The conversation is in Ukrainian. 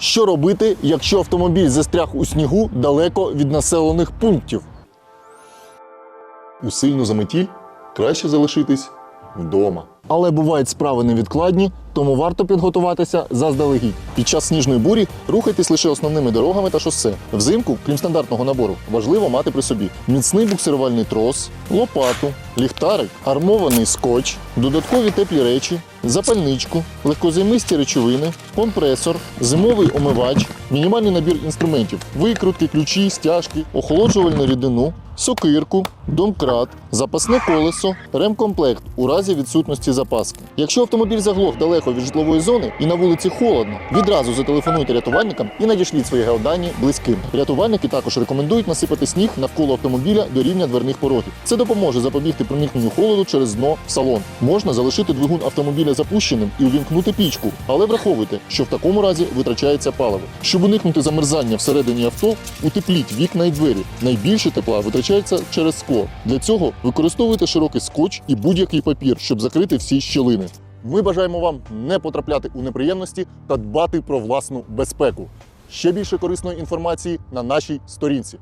Що робити, якщо автомобіль застряг у снігу далеко від населених пунктів? У сильну заметіль краще залишитись вдома. Але бувають справи невідкладні, тому варто підготуватися заздалегідь. Під час сніжної бурі рухайтесь лише основними дорогами та шосе. Взимку, крім стандартного набору, важливо мати при собі міцний буксирувальний трос, лопату, ліхтарик, армований скотч, додаткові теплі речі, запальничку, легкозаймисті речовини, компресор, зимовий омивач, мінімальний набір інструментів, викрутки, ключі, стяжки, охолоджувальну рідину, сокирку, домкрат, запасне колесо, ремкомплект у разі відсутності запаски. Якщо автомобіль заглох далеко від житлової зони і на вулиці холодно, відразу зателефонуйте рятувальникам і надішліть свої геодані близьким. Рятувальники також рекомендують насипати сніг навколо автомобіля до рівня дверних порогів. Це допоможе запобігти проникненню холоду через дно в салон. Можна залишити двигун автомобіля запущеним і увімкнути пічку, але враховуйте, що в такому разі витрачається паливо. Щоб уникнути замерзання всередині авто, утепліть вікна і двері. Найбільше тепла витрачається через скло. Для цього використовуйте широкий скотч і будь-який папір, щоб закрити всі щілини. Ми бажаємо вам не потрапляти у неприємності та дбати про власну безпеку. Ще більше корисної інформації на нашій сторінці.